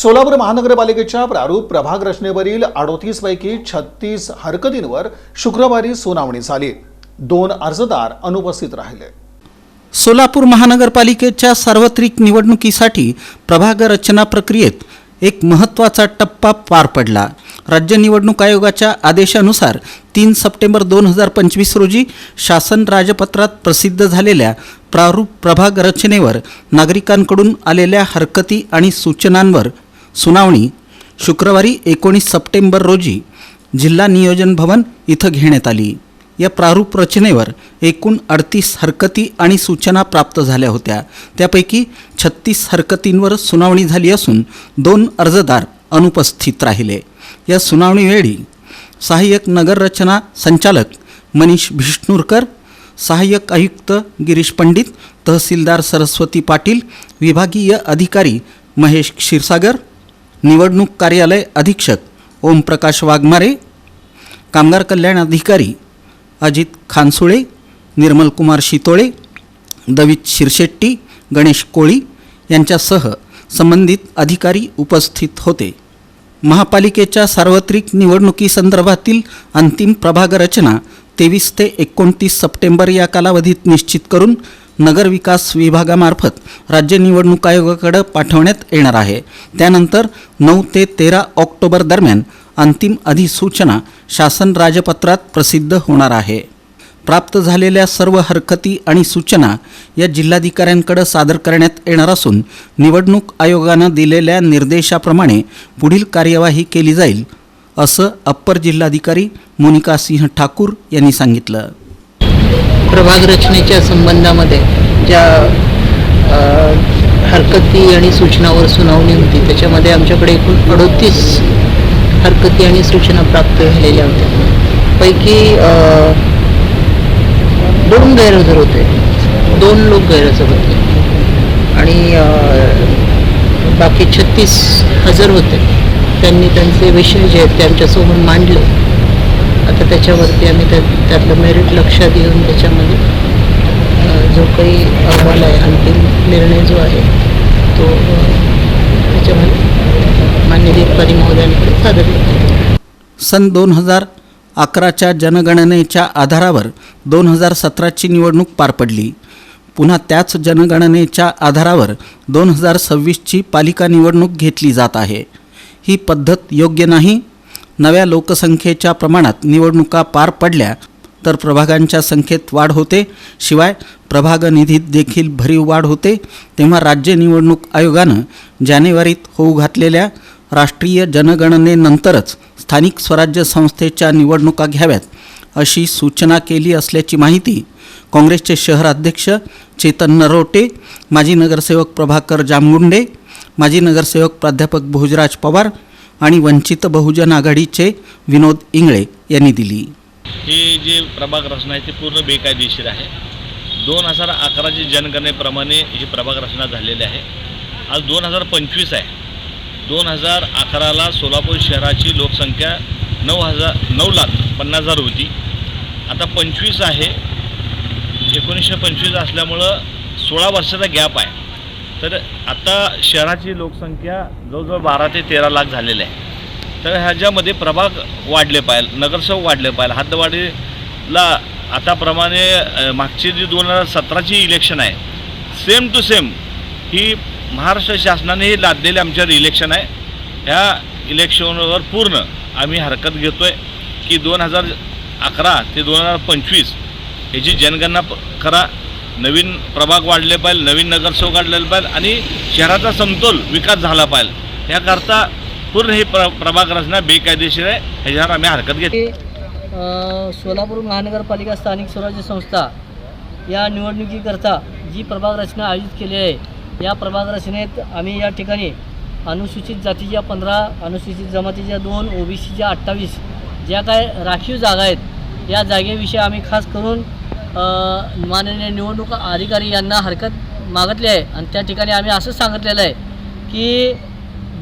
सोलापूर महानगरपालिकेच्या प्रारूप प्रभाग रचनेवरील अडोतीस पैकी छत्तीस हरकतींवर शुक्रवारी सुनावणी झाली. दोन अर्जदार अनुपस्थित राहिले. सोलापूर महानगरपालिकेच्या सार्वत्रिक निवडणुकीसाठी प्रभाग रचना प्रक्रियेत एक महत्त्वाचा टप्पा पार पडला. राज्य निवडणूक आयोगाच्या आदेशानुसार तीन सप्टेंबर दोन हजार पंचवीस रोजी शासन राजपत्रात प्रसिद्ध झालेल्या प्रारूप प्रभाग रचनेवर नागरिकांकडून आलेल्या हरकती आणि सूचनांवर सुनावणी शुक्रवारी एकोणीस सप्टेंबर रोजी जिल्हा नियोजन भवन इथं घेण्यात आली. या प्रारूप रचनेवर एकूण अडतीस हरकती आणि सूचना प्राप्त झाल्या होत्या. त्यापैकी छत्तीस हरकतींवर सुनावणी झाली असून दोन अर्जदार अनुपस्थित राहिले. या सुनावणीवेळी सहाय्यक नगररचना संचालक मनीष भिष्णूरकर सहाय्यक आयुक्त गिरीश पंडित तहसीलदार सरस्वती पाटील विभागीय अधिकारी महेश क्षीरसागर निवडणूक कार्यालय अधीक्षक ओमप्रकाश वाघमारे कामगार कल्याण अधिकारी अजित खानसुळे निर्मलकुमार शितोळे दवित शिरशेट्टी गणेश कोळी यांच्यासह संबंधित अधिकारी उपस्थित होते. महापालिकेच्या सार्वत्रिक निवडणुकीसंदर्भातील अंतिम प्रभागरचना तेवीस ते एकोणतीस सप्टेंबर या कालावधीत निश्चित करून नगरविकास विभागामार्फत राज्य निवडणूक आयोगाकडे पाठवण्यात येणार आहे. त्यानंतर नऊ ते तेरा ऑक्टोबर दरम्यान अंतिम अधिसूचना शासन राजपत्रात प्रसिद्ध होणार आहे. प्राप्त झालेल्या सर्व हरकती आणि सूचना या जिल्हाधिकाऱ्यांकडे सादर करण्यात येणार असून निवडणूक आयोगानं दिलेल्या निर्देशाप्रमाणे पुढील कार्यवाही केली जाईल असं अप्पर जिल्हाधिकारी मोनिका सिंह ठाकूर यांनी सांगितलं. प्रभाग रचनेच्या संबंधामध्ये ज्या हरकती आणि सूचनावर सुनावणी होती त्याच्यामध्ये आमच्याकडे एकूण अडोतीस हरकती आणि सूचना प्राप्त झालेल्या होत्या. पैकी दोन गैरहजर होते. दोन लोक गैरहजर होते. आणि बाकी छत्तीस हजर होते. त्यांनी त्यांचे विषय जे आहेत ते आमच्यासमोर मांडले. त्याच्यावरती आम्ही त्या त्यातलं मेरिट लक्षात घेऊन त्याच्यामध्ये जो काही अहवाल आहे अंतिम निर्णय जो आहे तो त्याच्यामध्ये मान्य अधिकारी महोदयांकडे सादर केला सन दोन हजार अकराच्या जनगणनेच्या आधारावर दोन हजार सतराची निवडणूक पार पडली. पुन्हा त्याच जनगणनेच्या आधारावर दोन हजार सव्वीसची पालिका निवडणूक घेतली जात आहे. ही पद्धत योग्य नाही नव्या लोकसंख्येच्या प्रमाणात निवडणुका पार पडल्या तर प्रभागांच्या संख्येत वाढ होते. शिवाय प्रभाग निधीत देखील भरीव वाढ होते. तेव्हा राज्य निवडणूक आयोगानं जानेवारीत होऊ घातलेल्या राष्ट्रीय जनगणनेनंतरच स्थानिक स्वराज्य संस्थेच्या निवडणुका घ्याव्यात अशी सूचना केली असल्याची माहिती काँग्रेसचे शहर अध्यक्ष चेतन नरोटे माजी नगरसेवक प्रभाकर जामगुंडे माजी नगरसेवक प्राध्यापक भोजराज पवार आणि वंचित बहुजन आघाडीचे विनोद इंगळे यांनी दिली. हे जे प्रभाग रचना आहे ती पूर्ण बेकायदेशीर आहे. दोन हजार अकराची जनगणनेप्रमाणे ही प्रभाग रचना झालेली आहे. आज दोन हजार पंचवीस आहे. दोन हजार अकराला सोलापूर शहराची लोकसंख्या नऊ हजार नऊ लाख पन्नास हजार होती. आता पंचवीस आहे. एकोणीसशे पंचवीस असल्यामुळं सोळा वर्षाचा गॅप आहे. तर आता शहराची लोकसंख्या जवळजवळ बारा ते तेरा लाख झालेली आहे. तर ह्याच्यामध्ये प्रभाग वाढले पाहिजे नगरसेवक वाढले पाहिजे. हद्दवाढीला आताप्रमाणे मागची जी दोन हजार सतराची इलेक्शन आहे सेम टू सेम ही महाराष्ट्र शासनाने ही लादलेली आमच्यावर इलेक्शन आहे. ह्या इलेक्शनवर पूर्ण आम्ही हरकत घेतो आहे की दोन हजार अकरा ते दोन हजार पंचवीस ह्याची जनगणना करा. नवीन प्रभाग वाढले पाहिजे नवीन नगरसेवक वाढलेले पाहिजे आणि शहराचा समतोल विकास झाला पाहिजे. याकरता पूर्ण ही प्र प्रभाग रचना बेकायदेशीर आहे ह्याच्यावर आम्ही हरकत घेतली सोलापूर महानगरपालिका स्थानिक स्वराज्य संस्था या निवडणुकीकरता जी प्रभाग रचना आयोजित केली आहे या प्रभाग रचनेत आम्ही या ठिकाणी अनुसूचित जातीच्या पंधरा अनुसूचित जमातीच्या दोन ओबीसीच्या अठ्ठावीस ज्या काय राखीव जागा आहेत या जागेविषयी आम्ही खास करून माननीय निवडणूक अधिकारी यांना हरकत मागितली आहे. आणि त्या ठिकाणी आम्ही असंच सांगितलेलं आहे की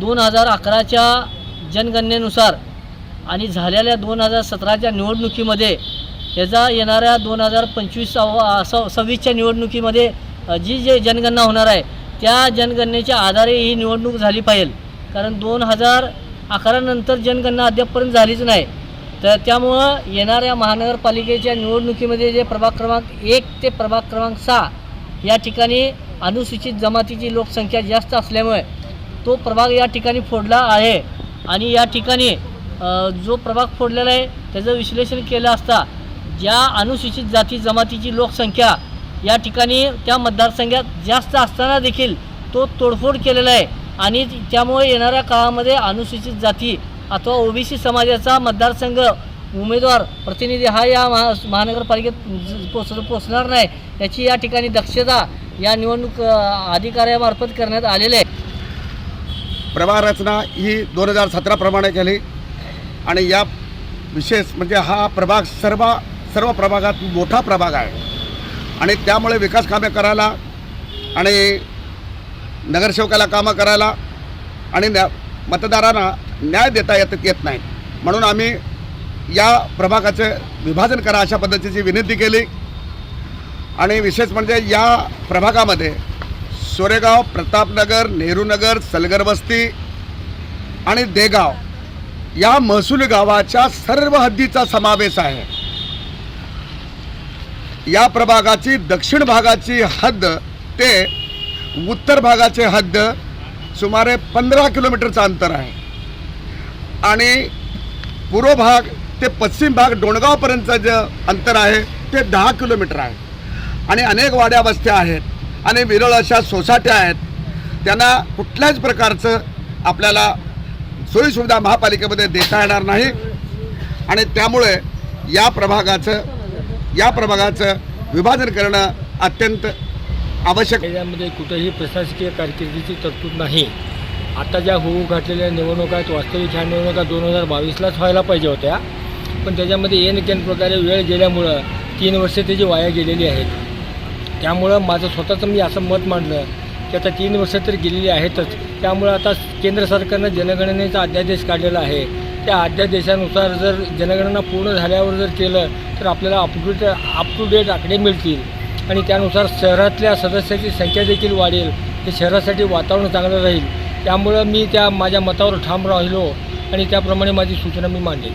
दोन हजार अकराच्या जनगणनेनुसार आणि झालेल्या दोन हजार सतराच्या निवडणुकीमध्ये याचा येणाऱ्या दोन हजार पंचवीस सव्वीसच्या निवडणुकीमध्ये जी जे जनगणना होणार आहे त्या जनगणनेच्या आधारे ही निवडणूक झाली पाहिजे. कारण दोन हजार अकरानंतर जनगणना अद्यापपर्यंत झालीच नाही. तर त्यामुळं येणाऱ्या महानगरपालिकेच्या निवडणुकीमध्ये जे प्रभाग क्रमांक एक ते प्रभाग क्रमांक सहा या ठिकाणी अनुसूचित जमातीची लोकसंख्या जास्त असल्यामुळे तो प्रभाग या ठिकाणी फोडला आहे. आणि या ठिकाणी जो प्रभाग फोडलेला आहे त्याचं विश्लेषण केलं असता ज्या अनुसूचित जाती जमातीची लोकसंख्या या ठिकाणी त्या मतदारसंघात जास्त असताना देखील तो तोडफोड केलेला आहे. आणि त्यामुळे येणाऱ्या काळामध्ये अनुसूचित जाती अथवा ओबीसी समाजाचा मतदारसंघ उमेदवार प्रतिनिधी हा या महा महानगरपालिकेत पोच पोचणार नाही. याची या ठिकाणी दक्षता या निवडणूक अधिकाऱ्यामार्फत करण्यात आलेली आहे. प्रवाह रचना ही दोन हजार सतराप्रमाणे केली. आणि या विशेष म्हणजे हा प्रभाग सर्व सर्व प्रभागात मोठा प्रभाग आहे. आणि त्यामुळे विकास कामे करायला आणि नगरसेवकाला कामं करायला आणि मतदारांना न्याय देता येत येत नाही. म्हणून आम्ही या प्रभागाचे विभाजन करा अशा पद्धतीची विनंती केली. आणि विशेष म्हणजे या प्रभागामध्ये सोरेगाव प्रतापनगर नेहरूनगर सलगर वस्ती आणि देगाव या महसूल गावाच्या सर्व हद्दीचा समावेश आहे. या प्रभागाची दक्षिण भागाची हद्द ते उत्तर भागाचे हद्द सुमारे पंधरा किलोमीटरचं अंतर आहे. आणि पूर्व भाग ते पश्चिम भाग डोणगावपर्यंतचं जे अंतर आहे ते दहा किलोमीटर आहे. आणि अनेक वाड्या वस्त्या आहेत आणि विरळ अशा सोसायट्या आहेत. त्यांना कुठल्याच प्रकारचं आपल्याला सोयीसुविधा महापालिकेमध्ये देता येणार नाही. आणि त्यामुळे या प्रभागाचं या प्रभागाचं विभाजन करणं अत्यंत आवश्यक यामध्ये कुठेही प्रशासकीय कारकिर्दीची तरतूद नाही. आता ज्या होऊ घातलेल्या निवडणुका आहेत वास्तविक ह्या निवडणुका दोन हजार बावीसलाच व्हायला पाहिजे होत्या. पण त्याच्यामध्ये एन केन प्रकारे वेळ गेल्यामुळं तीन वर्षे त्याची वाया गेलेली आहेत. त्यामुळं माझं स्वतःचं मी असं मत मांडलं की आता तीन वर्ष तर गेलेली आहेतच. त्यामुळं आता केंद्र सरकारनं जनगणनेचा अध्यादेश काढलेला आहे. त्या अध्यादेशानुसार जर जनगणना पूर्ण झाल्यावर जर केलं तर आपल्याला up to up to date आकडे मिळतील. आणि त्यानुसार शहरातल्या सदस्याची संख्या देखील वाढेल. हे शहरासाठी वातावरण चांगलं राहील. त्यामुळं मी त्या माझ्या मतावर ठाम राहिलो आणि त्याप्रमाणे माझी सूचना मी मांडलेली.